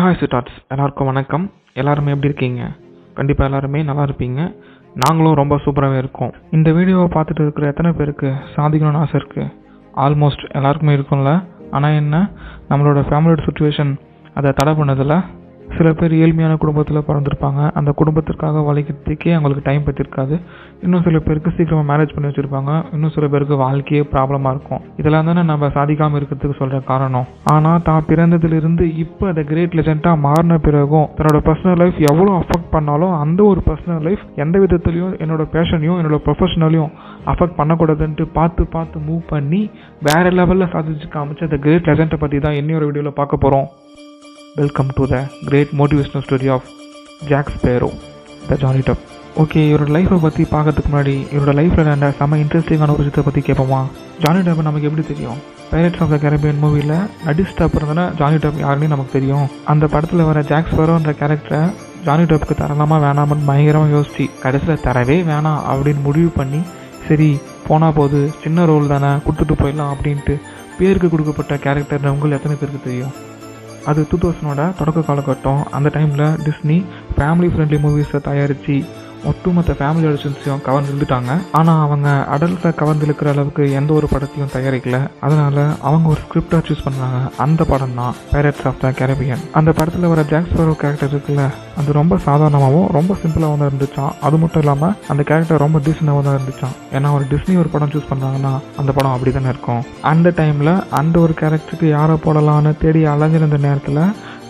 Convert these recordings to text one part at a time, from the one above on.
Hi dots எல்லாருக்கும் வணக்கம். எல்லாருமே எப்படி இருக்கீங்க? கண்டிப்பாக எல்லாருமே நல்லா இருப்பீங்க. நாங்களும் ரொம்ப சூப்பராகவே இருக்கோம். இந்த வீடியோவை பார்த்துட்டு இருக்கிற எத்தனை பேருக்கு சாதிக்கணும்னு ஆசை இருக்குது ஆல்மோஸ்ட் எல்லாருக்குமே இருக்கும்ல. ஆனால் என்ன? நம்மளோட ஃபேமிலியோட சுச்சுவேஷன் அதை தடை பண்ணதில் சில பேர் ஏழ்மையான குடும்பத்தில் பிறந்திருப்பாங்க. அந்த குடும்பத்திற்காக வளைக்கிறதுக்கே அவங்களுக்கு டைம் பற்றிருக்காது இன்னும் சில பேருக்கு சீக்கிரமாக மேரேஜ் பண்ணி வச்சுருப்பாங்க. இன்னும் சில பேருக்கு வாழ்க்கையே ப்ராப்ளமாக இருக்கும். இதெல்லாம் தானே நம்ம சாதிக்காமல் இருக்கிறதுக்கு சொல்கிற காரணம். ஆனால் தான் பிறந்ததுலேருந்து இப்போ அந்த கிரேட் லெஜெண்டாக மாறின பிறகும் தன்னோட பர்சனல் லைஃப் எவ்வளோ அஃபெக்ட் பண்ணாலும் அந்த ஒரு பர்சனல் லைஃப் எந்த விதத்துலையும் என்னோட பேஷனையும் என்னோட ப்ரொஃபஷனலையும் அஃபெக்ட் பண்ணக்கூடாதுன்ட்டு பார்த்து பார்த்து மூவ் பண்ணி வேறு லெவலில் சாதிச்சு காமிச்சு அந்த கிரேட் லெஜெண்டை பற்றி தான் இன்னொரு வீடியோவில் பார்க்க போகிறோம் welcome to the great motivational story of Jack Sparrow the Johnny Depp okay இவரோட லைஃப்பை பற்றி பார்க்கறதுக்கு முன்னாடி இவரோட லைஃப்பில் நடந்த செம்ம இன்ட்ரெஸ்டிங்கான ஒரு விஷயத்தை பற்றி கேட்போமா ஜானி டப் நமக்கு எப்படி தெரியும்? பைரட்ஸ் ஆஃப் த கேரபியன் மூவியில் நடிச்சுட்டு அப்புறம் தானே ஜானி டப் யாருன்னு நமக்கு தெரியும். அந்த படத்தில் வர ஜாக் ஸ்பேரோன்ற கேரக்டரை ஜானி டப்புக்கு தரலாமா வேணாமான்னு பயங்கரமாக யோசிச்சு கடைசியில் தரவே வேணாம் அப்படின்னு முடிவு பண்ணி சரி போனால் போது சின்ன ரோல் தானே கொடுத்துட்டு போயிடலாம் அப்படின்ட்டு பேருக்கு கொடுக்கப்பட்ட கேரக்டர் உங்களுக்கு எத்தனை பேருக்கு தெரியும்? அது டூ தௌசண்டோட தொடக்க காலகட்டம். அந்த டைமில் டிஸ்னி ஃபேமிலி ஃப்ரெண்ட்லி மூவிஸை தயாரித்து ஒட்டுமொத்த ஃபேமிலி ஆடிஷன்ஸையும் கவர்ந்து ஆனால் அவங்க அடல்ட்டை கவர்ந்திருக்கிற அளவுக்கு எந்த ஒரு படத்தையும் தயாரிக்கல. அதனால அவங்க ஒரு ஸ்கிரிப்டை சூஸ் பண்ணாங்க. அந்த படம் தான் பைரட்ஸ் ஆஃப் த கேரபியன் அந்த படத்தில் வர ஜாக்ஸ் ஃபரோ கேரக்டர் இருக்குல்ல அது ரொம்ப சாதாரணமாகவும் ரொம்ப சிம்பிளாகவும் தான் இருந்துச்சான் அது மட்டும் இல்லாமல் அந்த கேரக்டர் ரொம்ப டீசெண்டாகவும் தான் இருந்துச்சான் ஏன்னா ஒரு டிஸ்னி ஒரு படம் சூஸ் பண்ணாங்கன்னா அந்த படம் அப்படி தானே இருக்கும். அந்த டைமில் அந்த ஒரு கேரக்டருக்கு யாரை போடலான்னு தேடி அலைஞ்சிருந்த நேரத்தில்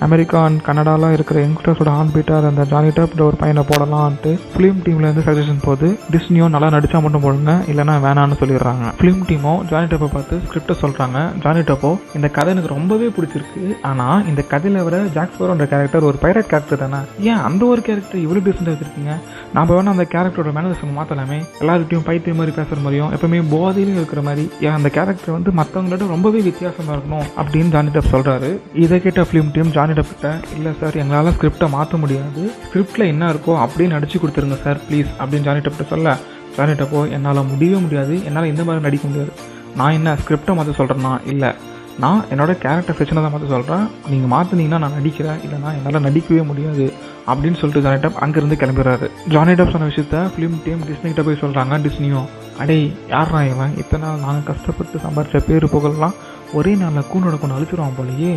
அமெரிக்கா அண்ட் கனடாலாம் இருக்கிற யங்ஸ்டர்ஸோட ஹார்ட் பீட்டாக அந்த ஜானி டப் ஒரு பையனை போடலான்ட்டு ஃபிலிம் டீம்லேருந்து சஜஷன் போது டிஸ்னியும் நல்லா நடிச்சா மட்டும் போடுங்க இல்லைனா வேணான்னு சொல்லிடுறாங்க. ஃபிலிம் டீமும் ஜானி டப்பை பார்த்து ஸ்கிரிப்டை சொல்கிறாங்க ஜானி டப்போ இந்த கதை எனக்கு ரொம்பவே பிடிச்சிருக்கு. ஆனால் இந்த கதையில் வர ஜாக்ஸ்பரோன்ற கேரக்டர் ஒரு பைரட் கேரக்டர் தானே? ஏன் அந்த ஒரு கேரக்டர் இவ்வளோ டீசெண்டாக வச்சிருக்கீங்க? நம்ம வேணா அந்த கேரக்டரோட மேனரிசம் மாற்றலாமே எல்லாருக்கிட்டையும் பைத்தியம் மாதிரி பேசுகிற மாதிரியும் எப்பவுமே போதையிலும் இருக்கிற மாதிரி ஏன் அந்த கேரக்டர் வந்து மற்றவங்களோட ரொம்பவே வித்தியாசமாக இருக்கணும்? அப்படின்னு ஜானி டப் சொல்கிறாரு இதை கேட்ட ஃபிலிம் டீம் ஜானி டப் இல்லை சார் எங்களால் ஸ்கிரிப்டை மாற்ற முடியாது. ஸ்கிரிப்டில் என்ன இருக்கோ அப்படியே நடிச்சு கொடுத்துருங்க சார் ப்ளீஸ் அப்படின்னு ஜானி சொல்ல ஜானிட்டப்போ என்னால் முடியவே முடியாது. என்னால் இந்த மாதிரி நடிக்க முடியாது. நான் என்ன ஸ்கிரிப்டை மாற்ற சொல்கிறேன்னா இல்லை. நான் என்னோடய கேரக்டர் செக்ஷனை தான் மாற்ற சொல்கிறேன் நீங்கள் மாற்றினீங்கன்னா நான் நடிக்கிறேன். இல்லைனா என்னால் நடிக்கவே முடியாது. அப்படின்னு சொல்லிட்டு ஜானி டப் அங்கேருந்து கிளம்புறாரு. ஜானி டப் சொன்ன விஷயத்த ஃபிலிம் டீம் டிஸ்னிகிட்ட போய் சொல்கிறாங்க டிஸ்னியும் அடே யாரா இவன்? இத்தனை நாள் நாங்கள் கஷ்டப்பட்டு சம்பாரித்த பேர் புகழ்லாம் ஒரே நாளில் கூண்டோட கொண்டு அழிச்சிருவான் போலயே.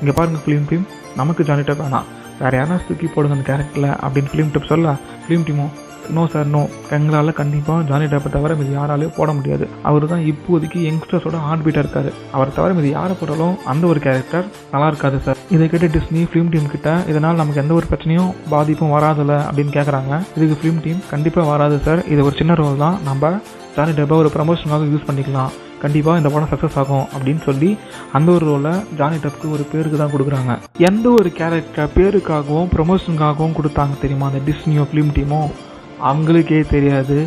இங்கே பாருங்கள் ஃபிலிம் டீம் நமக்கு ஜானி வேணாம் வேறு யாரா தூக்கி போடுங்க அந்த கேரக்டரில் அப்படின்னு ஃபிலிம் டப் சொல்ல ஃபிலிம் டீமும் நோ சார் நோ எங்களால் கண்டிப்பாக ஜானி டேப்பை தவிர மீது யாராலையும் போட முடியாது. அவர் தான் இப்போதைக்கு யங்ஸ்டர்ஸோட ஹார்ட் பீட்டாக இருக்கார். அவரை தவிர மீது யாரை போட்டாலும் அந்த ஒரு கேரக்டர் நல்லா இருக்காது சார் இதை கேட்டு டிஸ்னி ஃபிலிம் டீம் கிட்ட இதனால் நமக்கு எந்த ஒரு பிரச்சனையும் பாதிப்பும் வராதுல்ல அப்படின்னு கேட்குறாங்க இதுக்கு ஃபிலிம் டீம் கண்டிப்பாக வராது சார் இது ஒரு சின்ன ரோல் தான். நம்ம ஜானி டேப்பை ஒரு ப்ரமோஷனாக யூஸ் பண்ணிக்கலாம். கண்டிப்பாக இந்த படம் சக்ஸஸ் ஆகும் அப்படின்னு சொல்லி அந்த ஒரு ரோலை ஜானி டப்க்கு ஒரு பேருக்கு தான் கொடுக்குறாங்க. எந்த ஒரு கேரக்டர் பேருக்காகவும் ப்ரொமோஷனுக்காகவும் கொடுத்தாங்க தெரியுமா? அந்த டிஸ்னியோ ஃபிலிம் டீமோ அவங்களுக்கே தெரியாது.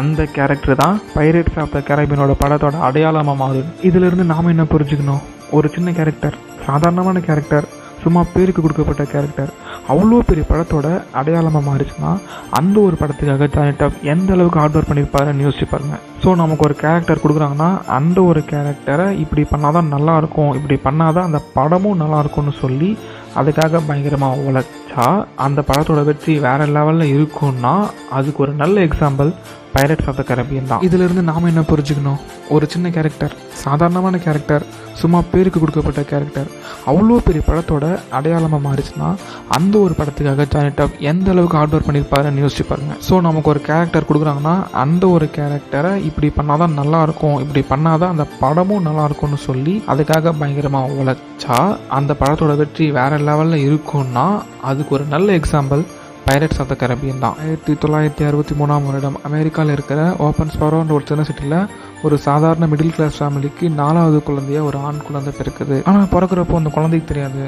அந்த கேரக்டர் தான் பைரேட்ஸ் ஆஃப் த கேரபியனோட படத்தோட அடையாளமாக மாறுது. இதிலிருந்து நாம் என்ன புரிஞ்சுக்கணும்? ஒரு சின்ன கேரக்டர் சாதாரணமான கேரக்டர் சும்மா பேருக்கு கொடுக்கப்பட்ட கேரக்டர் அவ்வளோ பெரிய படத்தோட அடையாளமாக மாறிச்சுன்னா அந்த ஒரு படத்துக்காக ஜானி டாப் எந்த அளவுக்கு ஹார்ட் ஒர்க் பண்ணியிருப்பாருன்னு யோசிச்சு பாருங்க. ஸோ நமக்கு ஒரு கேரக்டர் கொடுக்குறாங்கன்னா அந்த ஒரு கேரக்டரை இப்படி பண்ணாதான் தான் நல்லாயிருக்கும் இப்படி பண்ணாதான் அந்த படமும் நல்லாயிருக்கும்னு சொல்லி அதுக்காக பயங்கரமாக உழைச்சா அந்த படத்தோட வெற்றி வேறு லெவலில் இருக்கும்னா அதுக்கு ஒரு நல்ல example pirates of the Caribbean தான். இதிலிருந்து நாம் என்ன புரிஞ்சுக்கணும்? ஒரு சின்ன கேரக்டர் சாதாரணமான கேரக்டர் சும்மா பேருக்கு கொடுக்கப்பட்ட கேரக்டர் அவ்வளோ பெரிய படத்தோட அடையாளமாக மாறிச்சுன்னா அந்த ஒரு படத்துக்காக ஜானி டாப் எந்த அளவுக்கு ஹார்ட் ஒர்க் பண்ணியிருப்பாருன்னு யோசிச்சு பாருங்க. ஸோ நமக்கு ஒரு கேரக்டர் கொடுக்குறாங்கன்னா அந்த ஒரு கேரக்டரை இப்படி பண்ணாதான் நல்லா இருக்கும் இப்படி பண்ணாதான் அந்த படமும் நல்லா இருக்கும்னு சொல்லி அதுக்காக பயங்கரமாக உழைச்சா அந்த படத்தோட வெற்றி வேற லெவலில் இருக்கும்னா அதுக்கு ஒரு நல்ல example pirates of the Caribbean தான். ஆயிரத்தி தொள்ளாயிரத்தி அறுபத்தி மூணாம் வருடம் அமெரிக்காவில் இருக்கிற ஓப்பன் ஸ்பாரோன்ற ஒரு சின்ன சிட்டியில் ஒரு சாதாரண மிடில் கிளாஸ் ஃபேமிலிக்கு நாலாவது குழந்தைய ஒரு ஆண் குழந்தை பிறக்குது. ஆனால் பிறக்கிறப்போ அந்த குழந்தைக்கு தெரியாது.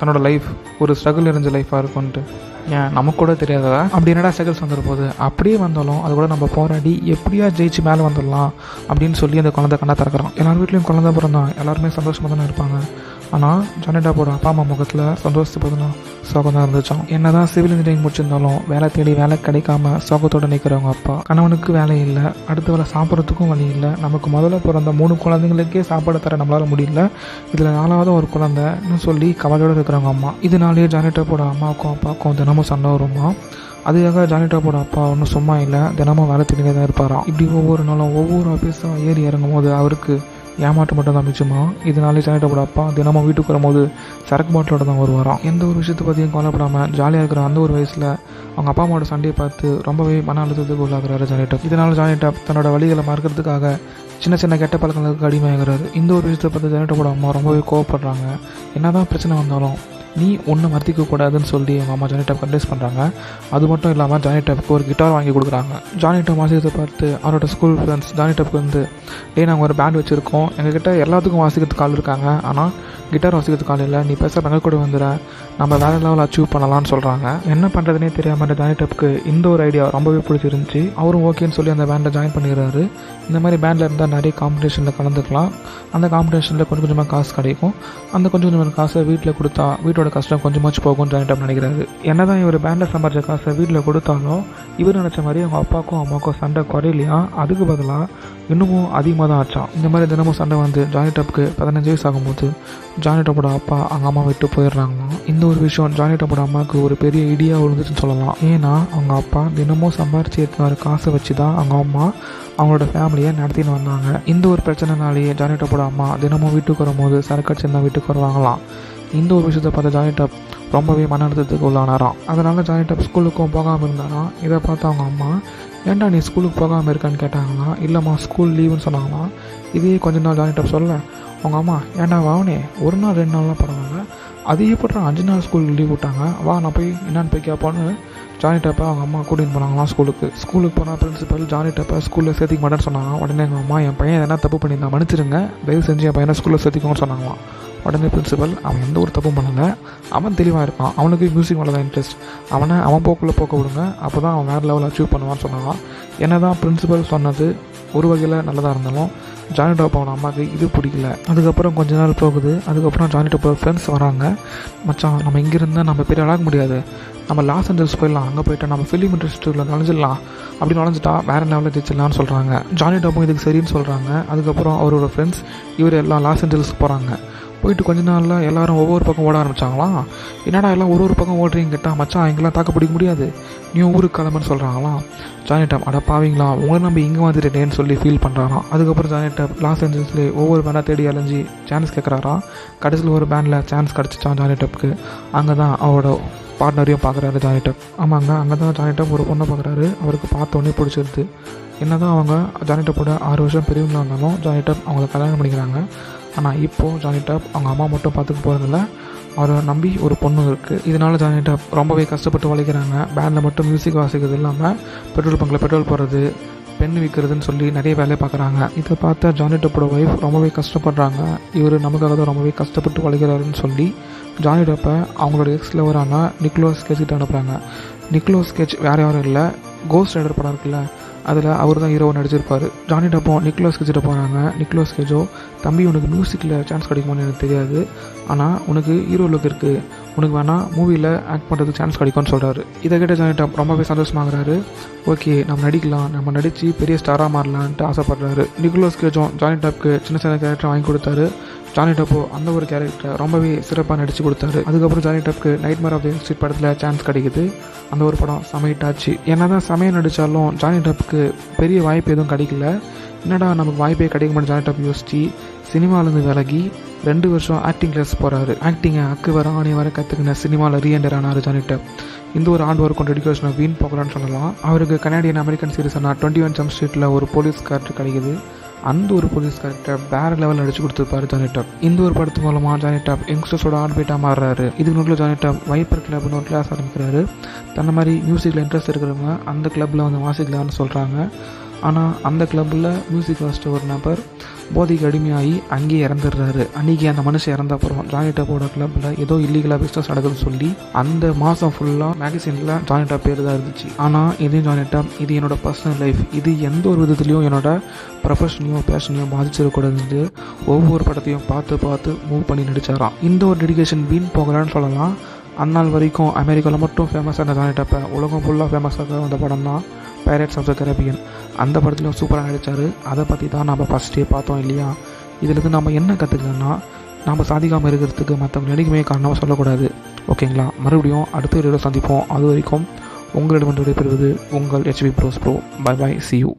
தன்னோட லைஃப் ஒரு ஸ்ட்ரகிள் நிறைஞ்ச லைஃபாக இருக்கும்ன்ட்டு. ஏன் நமக்கு கூட தெரியாததா? அப்படி என்னடா ஸ்ட்ரகிள்ஸ் வந்துட போகுது? அப்படியே வந்தாலும் அது கூட நம்ம போராடி எப்படியா ஜெயிச்சு மேலே வந்துடலாம் அப்படின்னு சொல்லி அந்த குழந்தை கண்ணா திறக்கிறோம் எல்லார் வீட்லேயும் குழந்தை பிறந்தான். எல்லாருமே சந்தோஷமாக தானே இருப்பாங்க. ஆனால் ஜானி டாப்போட அப்பா அம்மா முகத்தில் சந்தோஷத்தை பார்த்தீங்கன்னா சோகம் தான் என்ன என்னதான் சிவில் இன்ஜினியரிங் முடிச்சிருந்தாலும் வேலை தேடி வேலை கிடைக்காம சோகத்தோட நிற்கிறவங்க அப்பா. கணவனுக்கு வேலை இல்லை. அடுத்த வேலை சாப்பிட்றதுக்கும் வழி இல்லை. நமக்கு முதல்ல பிறந்த மூணு குழந்தைங்களுக்கே சாப்பாடு தர நம்மளால முடியல. இதில் நாலாவது ஒரு குழந்தைன்னு சொல்லி கவலையோடு இருக்கிறவங்க அம்மா. இதனாலேயே ஜானி டாப்போட அம்மாவுக்கும் அப்பாவுக்கும் தினமும் சண்டை வருமா? அதுக்காக ஜானி டாப்போட அப்பா ஒன்றும் சும்மா இல்லை. தினமும் வேலை தேடினே தான் இருப்பாராம் இப்படி ஒவ்வொரு நாளும் ஒவ்வொரு ஆஃபீஸாக ஏறி இறங்கும் போது அவருக்கு ஏமாற்றம் மட்டும் தான் மிச்சமா? இதனாலே ஜானி டாப்போட அப்பா தினமும் வீட்டுக்கு வரும்போது சரக்கு பாட்டிலோட தான் வருவாராம் எந்த ஒரு விஷயத்தை பற்றியும் கவலைப்படாமல் ஜாலியாக இருக்கிற அந்த ஒரு வயசில் அவங்க அப்பா அம்மாவோட சண்டையை பார்த்து ரொம்பவே மன அழுத்தத்துக்கு உள்ளாகிறாரு ஜானி டாப் இதனால் ஜானி டாப் தன்னோட வழிகளை மறக்கிறதுக்காக சின்ன சின்ன கெட்ட பழக்கங்களுக்கு அடிமையாகிறாரு. இந்த ஒரு விஷயத்தை பார்த்து ஜானி அம்மா ரொம்பவே கோவப்படுறாங்க. என்னதான் பிரச்சனை வந்தாலும் நீ ஒன்றும் மறுத்திக்க கூடாதுன்னு சொல்லி எங்கள் அம்மா ஜானி டாப் அட்வைஸ் பண்ணுறாங்க அது மட்டும் இல்லாமல் ஜானி டாப்புக்கு ஒரு கிட்டார் வாங்கி கொடுக்குறாங்க. ஜானி டாப் வாசிக்கிறதை பார்த்து அவரோட ஸ்கூல் ஃப்ரெண்ட்ஸ் ஜானி டாப்புக்கு வந்து டே நாங்கள் ஒரு பேண்ட் வச்சுருக்கோம். எங்ககிட்ட எல்லாத்துக்கும் வாசிக்கிறதுக்கு ஆள் இருக்காங்க. ஆனால் கிட்டார் வாசிக்கிறது காலையில் நீ பேச நாங்கள் கூட வந்துடுற நம்ம வேற லெவல் அச்சீவ் பண்ணலாம்னு சொல்கிறாங்க என்ன பண்ணுறதுனே தெரியாமல் ஜானி டப்புக்கு இந்த ஒரு ஐடியா ரொம்பவே பிடிச்சிருந்துச்சி. அவரும் ஓகேன்னு சொல்லி அந்த பேண்டில் ஜாயின் பண்ணிடுறாரு. இந்த மாதிரி பேண்டில் இருந்தால் நிறைய காம்படிஷனில் கலந்துக்கலாம். அந்த காம்படிஷனில் கொஞ்சம் கொஞ்சமாக காசு கிடைக்கும். அந்த கொஞ்சம் கொஞ்சமாக காசை வீட்டில் கொடுத்தா வீட்டோட கஷ்டம் கொஞ்சமாச்சு போகும்னு ஜாயின் டப் நினைக்கிறாரு. என்னதான் இவர் பேண்டில் சம்பாரிச்ச காசை வீட்டில் கொடுத்தாலும் இவர் நினச்ச மாதிரி அவங்க அப்பாவுக்கும் அம்மாவுக்கும் சண்டை குறையிலையா? அதுக்கு பதிலாக இன்னமும் அதிகமாக தான் ஆச்சான் இந்த மாதிரி தினமும் சண்டை வந்து ஜானி டப்புக்கு பதினஞ்சு வயசு ஆகும்போது ஜானி டப்போட அப்பா அவங்க அம்மா விட்டு போயிடுறாங்களாம் இந்த ஒரு விஷயம் ஜானி டப்போட அம்மாவுக்கு ஒரு பெரிய ஐடியா விழுந்துச்சுன்னு சொல்லலாம். ஏன்னா அவங்க அப்பா தினமும் சம்பாரிச்சு எடுத்து வர காசை வச்சு தான் அவங்க அம்மா அவங்களோட ஃபேமிலியை நடத்தின்னு வந்தாங்க. இந்த ஒரு பிரச்சனைனாலேயே ஜானி டப்போட அம்மா தினமும் வீட்டுக்கு வரும்போது சரக்கு அடிச்சு தான் வீட்டுக்கு வருவாங்களாம். இந்த ஒரு விஷயத்தை பார்த்த ஜானி டப் ரொம்பவே மன அழுத்தத்துக்கு உள்ளானாராம். அதனால ஜானி டப் ஸ்கூலுக்கும் போகாமல் இருந்தாராம். இதை பார்த்து அவங்க அம்மா ஏன்டா நீ ஸ்கூலுக்கு போகாமல் இருக்கான்னு கேட்டாங்களாம். இல்லைம்மா ஸ்கூல் லீவுன்னு சொன்னாங்களாம். இதே கொஞ்ச நாள் ஜானி டப் சொல்ல அவங்க அம்மா ஏன்டா வாவனே ஒரு நாள் ரெண்டு நாள்லாம் பரவாயில்ல அது எப்படி அஞ்சு நாள் ஸ்கூலுக்கு லீவ் விட்டாங்க. வா நான் போய் என்னன்னு போய் கேட்பான்னு ஜானி டப்பை அவங்க அம்மா கூட்டின்னு போனாங்களாம் ஸ்கூலுக்கு ஸ்கூலுக்கு போனால் பிரின்சிபல் ஜானி டப்பா ஸ்கூலில் சேர்த்துக்க மாட்டேன்னு சொன்னாங்க உடனே எங்கள் அம்மா என் பையன் எதனா தப்பு பண்ணியிருந்தா மன்னிச்சிருங்க. தயவு செஞ்சு என் பையனை ஸ்கூலில் சேர்த்துக்கோன்னு சொன்னாங்களாம். உடனே பிரின்சிபல் அவன் எந்த ஒரு தப்பும் பண்ணலை. அவன் தெளிவாக இருப்பான் அவனுக்கு மியூசிக் மேலே தான் இன்ட்ரெஸ்ட் அவனை அவன் போக்குள்ளே போக்க விடுங்க. அப்போ தான் அவன் வேறு லெவல் அச்சீவ் பண்ணுவான்னு சொன்னாங்களாம். என்ன தான் பிரின்சிபல் சொன்னது ஒரு வகையில் நல்லதாக இருந்தாலும் ஜானி டாப் அம்மாவுக்கு இது பிடிக்கல. அதுக்கப்புறம் கொஞ்ச நாள் போகுது. அதுக்கப்புறம் ஜானி போகிற ஃப்ரெண்ட்ஸ் வராங்க. மச்சான் நம்ம இங்கே இருந்தால் நம்ம பெரிய ஆளாக முடியாது. நம்ம லாஸ் ஏஞ்சல்ஸ் போயிடலாம். அங்கே போயிட்டு நம்ம ஃபிலிம் இண்டஸ்ட்ரியில் நுழைஞ்சிடலாம். அப்படி நுழைஞ்சிட்டா வேறு லெவலில் ஜெயிச்சிடலாம்னு சொல்கிறாங்க ஜானி டாப்பும் இதுக்கு சரின்னு சொல்கிறாங்க அதுக்கப்புறம் அவரோட ஃப்ரெண்ட்ஸ் இவர் எல்லாம் லாஸ் ஏஞ்சல்ஸ்க்கு போகிறாங்க போயிட்டு கொஞ்ச நாளில் எல்லாரும் ஒவ்வொரு பக்கம் ஓட ஆரம்பிச்சாங்களாம் என்னடா எல்லாம் ஒரு ஒரு பக்கம் ஓடுறீங்க கேட்டால் மச்சான் எங்கெல்லாம் தாக்கு பிடிக்க முடியாது. நீ ஊருக்கு கிளம்புன்னு சொல்கிறாங்களாம் ஜானி டாப் அட பாவீங்களா? உங்களை நம்பி இங்கே வந்துட்டேன்னு சொல்லி ஃபீல் பண்ணுறாராம் அதுக்கப்புறம் ஜானி டாப் லாஸ் ஏஞ்சல்ஸ்லேயே ஒவ்வொரு பேனாக தேடி அலைஞ்சி சான்ஸ் கேட்குறாராம் கடைசியில் ஒரு பேண்டில் சான்ஸ் கிடச்சிச்சான் ஜானி டாப்க்கு அங்கே தான் அவரோட பார்ட்னரையும் பார்க்குறாரு ஜானி டாப் ஆமாங்க அங்கே தான் ஜானி ஒரு பொண்ணை பார்க்குறாரு அவருக்கு பார்த்தோன்னே பிடிச்சிருது. என்ன தான் அவங்க ஜானி டாப்போட ஆறு வருஷம் பெரியவங்களாக இருந்தாலும் ஜானி டாப் அவங்கள கல்யாணம் பண்ணிக்கிறாங்க. ஆனால் இப்போது ஜானி டாப் அவங்க அம்மா மட்டும் பார்த்துக்க போகிறதில்ல அவரை நம்பி ஒரு பொண்ணு இருக்குது இதனால் ஜானி டாப் ரொம்பவே கஷ்டப்பட்டு உழைக்கிறாங்க. பேண்டில் மட்டும் மியூசிக் வாசிக்கிறது இல்லாமல் பெட்ரோல் பங்கில் பெட்ரோல் போடுறது பெண் விற்கிறதுன்னு சொல்லி நிறைய வேலையை பார்க்குறாங்க. இதை பார்த்தா ஜானி டாப்போட ஒய்ஃப் ரொம்பவே கஷ்டப்படுறாங்க. இவர் நமக்காக தான் ரொம்பவே கஷ்டப்பட்டு உழைக்கிறாருன்னு சொல்லி ஜானி டப்பை அவங்களோட எக்ஸ் லவரான நிக்லோஸ் ஸ்கெட்ச்கிட்ட அனுப்புகிறாங்க நிக்லோஸ் ஸ்கெட்ச் வேறு யாரும் இல்லை. கோஸ்ட் ரைடர் படம் இருக்குல்ல அதில் அவர் தான் ஹீரோவை நடிச்சிருப்பார். ஜானி டப்போ நிக்லோஸ் கிட்ட போகிறாங்க நிக்லோஸ் கேஜோ தம்பி உனக்கு மியூசிக்கில் சான்ஸ் கிடைக்குமான்னு எனக்கு தெரியாது. ஆனால் உனக்கு ஹீரோ லுக் இருக்குது உனக்கு வேணால் மூவியில் ஆக்ட் பண்ணுறதுக்கு சான்ஸ் கிடைக்கும்னு சொல்கிறாரு இதை கேட்ட ஜானி டப் ரொம்பவே சந்தோஷமாகறாரு. ஓகே நம்ம நடிக்கலாம். நம்ம நடித்து பெரிய ஸ்டாராக மாறலான்ட்டு ஆசைப்படுறாரு. நிக்லோஸ் கேஜோ ஜானி டாப்க்கு சின்ன சின்ன கேரக்டர் வாங்கி கொடுத்தாரு. ஜானி டப்போ அந்த ஒரு கேரக்டரை ரொம்பவே சிறப்பாக நடித்து கொடுத்தாரு. அதுக்கப்புறம் ஜானி டப்க்கு nightmare of the street படத்தில் சான்ஸ் கிடைக்குது. அந்த ஒரு படம் சமைட்டாச்சு என்ன தான் சமயம் நடித்தாலும் ஜானி டப்புக்கு பெரிய வாய்ப்பு எதுவும் கிடைக்கல. என்னடா நமக்கு வாய்ப்பே கிடைக்க மாட்டேன் ஜானி டப் யோசிச்சு சினிமாலேருந்து விலகி ரெண்டு வருஷம் ஆக்டிங் கிளாஸ் போகிறாரு ஆக்டிங்கை அக்கு வர ஆணி வர கற்றுக்கின சினிமாவில் ரீஎண்டர் ஆனார் ஜானி டப் இந்த ஒரு ஆண்டு ஒர்க் கொண்டு எடிக்கேஷனை வீண் போகலான்னு சொல்லலாம். அவருக்கு கனேடியன் அமெரிக்கன் சீரிஸான டுவெண்ட்டி ஒன் ஜம்ப் ஸ்ட்ரீட்டில் ஒரு போலீஸ் கார்டு கிடைக்குது. அந்த ஒரு போலீஸ் கேரக்டர் வேற லெவல் நடிச்சு கொடுத்துருப்பாரு ஜானி டாப் இந்த ஒரு படத்து மூலமாக ஜானி டாப் யங்ஸ்டர்ஸோட ஆட்பேட்டாக மாறுறாரு. இதுக்கு நோட்டில் ஜானி டாப் வைப்பர் கிளப்னு ஒரு கிளாஸ் ஆரம்பிக்கிறாரு. தன்ன மாதிரி மியூசிக்கில் இன்ட்ரெஸ்ட் இருக்கிறவங்க அந்த கிளப்பில் வந்து வாசிக்கலாம்னு சொல்கிறாங்க ஆனால் அந்த கிளப்பில் மியூசிக் வாசித்த ஒரு நபர் போதைக்கு அடிமையாகி அங்கேயே இறந்துடுறாரு. அன்றைக்கி அந்த மனுஷன் இறந்த அப்புறம் ஜானி டப்போட கிளப்பில் ஏதோ இல்லீகலாக பிஸ்னஸ் நடக்குதுன்னு சொல்லி அந்த மாதம் ஃபுல்லாக மேகசினில் ஜானி டாப் பேர் தான் இருந்துச்சு. ஆனால் இதே ஜானி டாப் இது என்னோட பர்சனல் லைஃப் இது எந்த ஒரு விதத்துலையும் என்னோட ப்ரொஃபஷனையும் பேஷனையும் பாதிச்சிடக்கூடாதுன்னு ஒவ்வொரு படத்தையும் பார்த்து பார்த்து மூவ் பண்ணி நடிச்சாராம். இந்த ஒரு டெடிகேஷன் வீண் போகலான்னு சொல்லலாம். அந்நாள் வரைக்கும் அமெரிக்காவில் மட்டும் ஃபேமஸான ஜானி டாப்பை உலகம் ஃபுல்லாக ஃபேமஸாக வந்த படம் தான் பைரட்ஸ் ஆஃப் த கரபியன் அந்த படத்துலையும் சூப்பராக நடித்தார் அதை பற்றி தான் நம்ம ஃபஸ்ட்டே பார்த்தோம் இல்லையா? இதுலேருந்து நம்ம என்ன கற்றுக்கணும்னா நம்ம சாதிக்காமல் இருக்கிறதுக்கு மற்றவங்க நடிக்குமே காரணமாக சொல்லக்கூடாது. ஓகேங்களா? மறுபடியும் அடுத்த வீடியோவில் சந்திப்போம். அது வரைக்கும் உங்களிடம் விடைபெறுவது உங்கள் HP bros bro bye bye see you